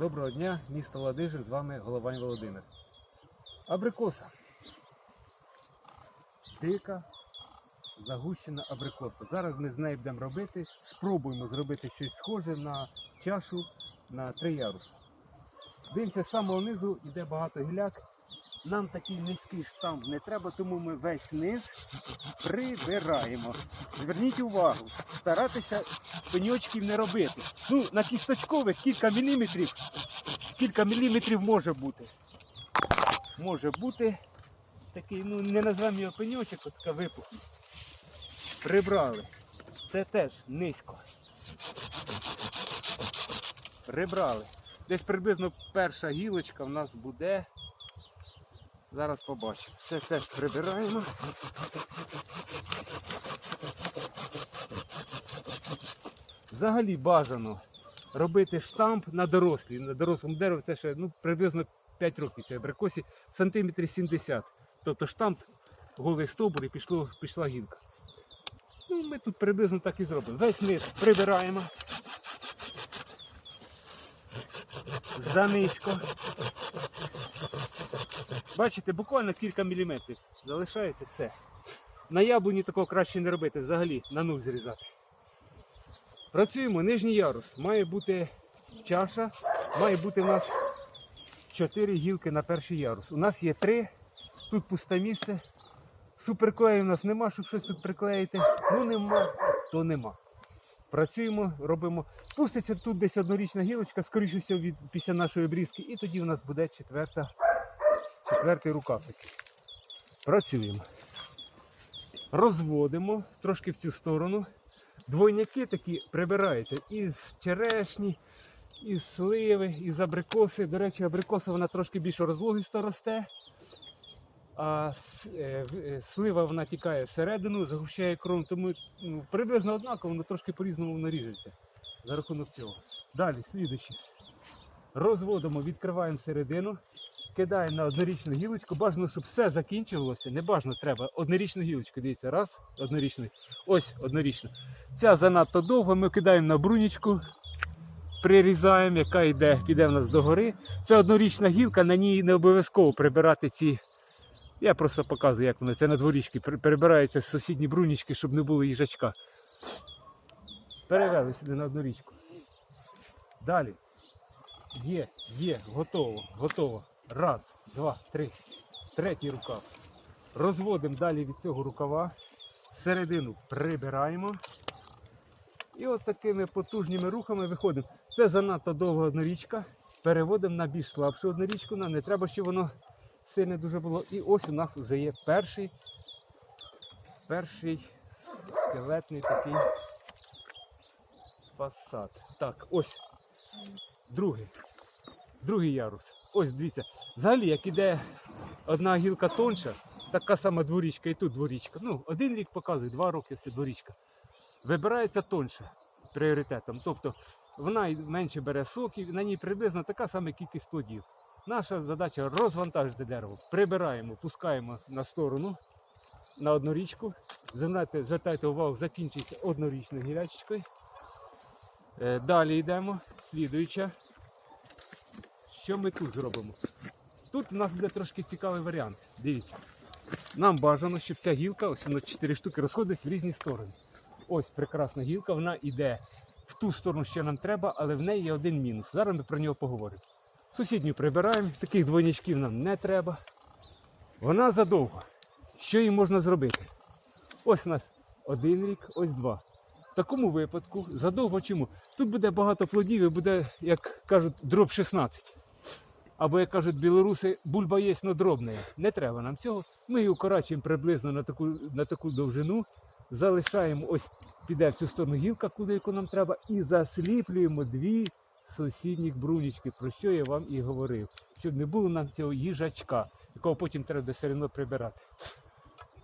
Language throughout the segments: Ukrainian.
Доброго дня, місто Ладижин, з вами Головань Володимир. Абрикоса. Дика, загущена абрикоса. Зараз ми з нею будемо робити, спробуємо зробити щось схоже на чашу на три яруси. Дивимося, з самого низу йде багато гіляк. Нам такий низький штамп не треба, тому ми весь низ прибираємо. Зверніть увагу, старатися пеньочків не робити. Ну, на кісточкових кілька міліметрів, кілька міліметрів може бути. Може бути такий, ну не назвемо його пеньочок, от така випухлість. Прибрали. Це теж низько. Прибрали. Десь приблизно перша гілочка в нас буде. Зараз побачимо. Це теж прибираємо. Взагалі бажано робити штамп на дорослі. На дорослому дереві це ще ну, приблизно 5 років. Це абрикосі сантиметрів 70. Тобто штамп, голий стовбур і пішло, пішла гілка. Ну, ми тут приблизно так і зробимо. Весь низ прибираємо. Занизько. Бачите, буквально кілька міліметрів. Залишається все. На яблуні такого краще не робити, взагалі на нуль зрізати. Працюємо, нижній ярус. Має бути чаша, має бути у нас 4 гілки на перший ярус. У нас є 3, тут пусте місце. Суперклею у нас нема, щоб щось тут приклеїти. Ну нема, то нема. Працюємо, робимо. Пуститься тут десь однорічна гілочка, скоріше від, після нашої обрізки, і тоді у нас буде четверта, четвертий рукав такий. Працюємо. Розводимо трошки в цю сторону. Двойняки такі прибираються із черешні, із сливи, із абрикоси. До речі, абрикоса вона трошки більш розлогісто росте. А е, е, слива вона тікає всередину, загущає кров, тому ну, приблизно однаково, але трошки по-різному воно ріжеться за рахунок цього. Далі, слідуючи. Розводимо, відкриваємо середину, кидаємо на однорічну гілочку. Бажано, щоб все закінчувалося. Не бажано треба. Однорічну гілочку. Дивіться, раз, однорічний. Ось однорічна. Ця занадто довго, ми кидаємо на брунічку, прирізаємо, яка йде, піде в нас догори. Це однорічна гілка, на ній не обов'язково прибирати ці. Я просто показую, як воно. Це на дворічки перебираються з сусідні брунічки, щоб не було їжачка. Перевели сюди на одну річку. Далі. Є, є, готово, готово. Раз, два, три. Третій рукав. Розводимо далі від цього рукава. Середину прибираємо. І от такими потужними рухами виходимо. Це занадто довга однорічка. Переводимо на більш слабшу однорічку. Нам не треба, щоб воно сильне дуже було. І ось у нас вже є перший, перший скелетний такий фасад. Так, ось. Другий. Другий ярус. Ось дивіться. Взагалі, як іде одна гілка тонша, така сама дворічка і тут дворічка. Ну, один рік показує, два роки все дворічка. Вибирається тонше пріоритетом. Тобто вона менше бере соків, на ній приблизно така сама кількість плодів. Наша задача розвантажити дерево. Прибираємо, пускаємо на сторону на однорічку. Звертайте, звертайте увагу, закінчується однорічною гілячечкою. Е, Далі йдемо, слідуюча. Що ми тут зробимо? Тут у нас буде трошки цікавий варіант. Дивіться. Нам бажано, щоб ця гілка, ось воно 4 штуки, розходились в різні сторони. Ось прекрасна гілка, вона йде в ту сторону, що нам треба, але в неї є один мінус. Зараз ми про нього поговоримо. Сусідню прибираємо, таких двойничків нам не треба. Вона задовго. Що їй можна зробити? Ось у нас один рік, ось два. В такому випадку задовго чому? Тут буде багато плодів і буде, як кажуть, дроб 16. Або, як кажуть білоруси, бульба є, но дробна. Не треба нам цього. Ми її укорачуємо приблизно на таку, на таку довжину, залишаємо, ось піде в цю сторону гілка, куди яку нам треба, і засліплюємо дві сусідніх брунічки, про що я вам і говорив. Щоб не було нам цього їжачка, якого потім треба все одно прибирати.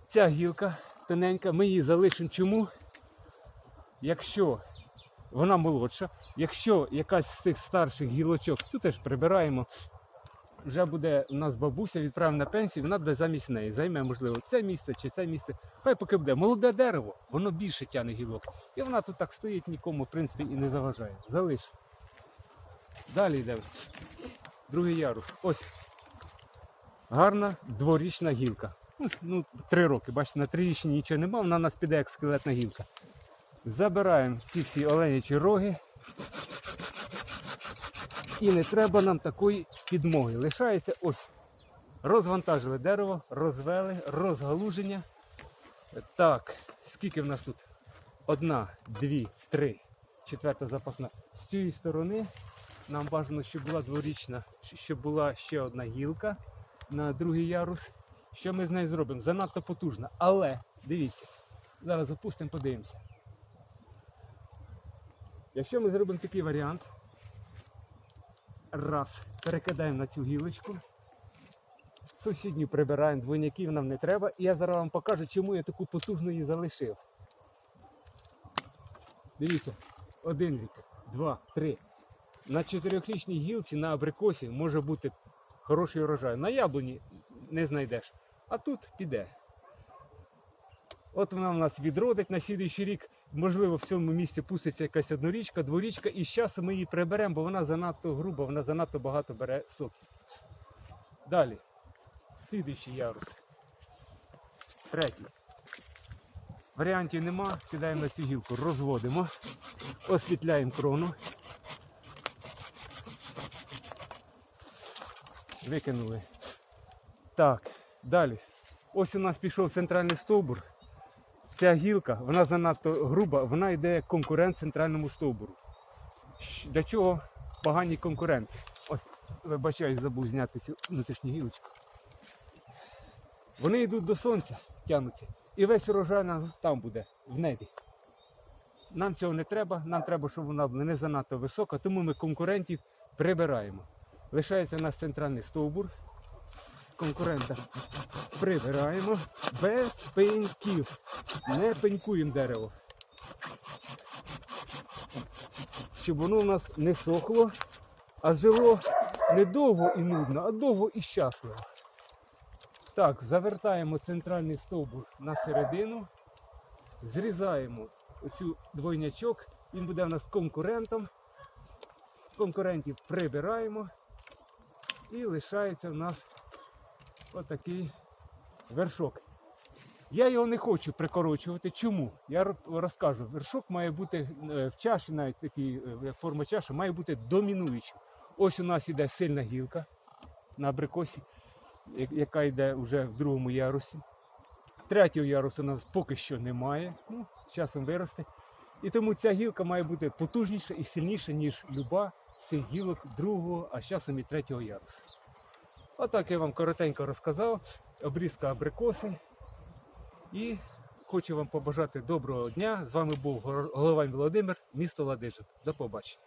Ця гілка тоненька, ми її залишимо чому? Якщо вона молодша, якщо якась з тих старших гілочок, цю теж прибираємо, вже буде у нас бабуся, відправимо на пенсію, вона буде замість неї. Займе, можливо, це місце чи це місце. Хай поки буде молоде дерево, воно більше тяне гілок. І вона тут так стоїть, нікому, в принципі, і не заважає. Залиш. Далі йдемо. Другий ярус. Ось. Гарна дворічна гілка. Ну, три роки. Бачите, на трирічній нічого нема, вона у нас піде як скелетна гілка. Забираємо ці всі оленячі роги. І не треба нам такої підмоги. Лишається ось. Розвантажили дерево, розвели, розгалуження. Так, скільки в нас тут? Одна, дві, три, четверта запасна. З цієї сторони нам бажано, щоб була дворічна, щоб була ще одна гілка на другий ярус. Що ми з нею зробимо? Занадто потужна. Але дивіться, зараз запустимо, подивимося. Якщо ми зробимо такий варіант, раз, перекидаємо на цю гілочку, сусідню прибираємо, двойників нам не треба. І я зараз вам покажу, чому я таку потужну її залишив. Дивіться, один рік, два, три. На чотирьохрічній гілці на абрикосі може бути хороший урожай. На яблуні не знайдеш. А тут піде. От вона у нас відродить на слідуючий рік. Можливо, в цьому місці пуститься якась однорічка, дворічка, і з часу ми її приберемо, бо вона занадто груба, вона занадто багато бере соків. Далі. Слідуючий ярус. Третій. Варіантів нема, кидаємо на цю гілку, розводимо, освітляємо крону. Викинули. Так, далі. Ось у нас пішов центральний стовбур. Ця гілка, вона занадто груба, вона йде як конкурент центральному стовбуру. Для чого погані конкуренти? Ось, вибачаюсь, забув зняти цю внутрішню гілочку. Вони йдуть до сонця, тягнуться. І весь урожай там буде, в небі. Нам цього не треба, нам треба, щоб вона не занадто висока, тому ми конкурентів прибираємо. Лишається у нас центральний стовбур. Конкурента прибираємо без пеньків. Не пенькуємо дерево. Щоб воно у нас не сохло, а жило не довго і нудно, а довго і щасливо. Так, завертаємо центральний стовбур на середину, зрізаємо оцю двойнячок, він буде у нас конкурентом. Конкурентів прибираємо і лишається в нас отакий вершок. Я його не хочу прикорочувати. Чому? Я розкажу. Вершок має бути е, в чаші, навіть такий, е, форма чаші, має бути домінуючим. Ось у нас іде сильна гілка на абрикосі, яка йде вже в другому ярусі. Третього ярусу у нас поки що немає. Ну, часом виросте. І тому ця гілка має бути потужніша і сильніша, ніж люба з цих гілок другого, а з часом і третього ярусу. Отак я вам коротенько розказав. Обрізка абрикоси. І хочу вам побажати доброго дня. З вами був Головань Володимир, місто Ладижин. До побачення.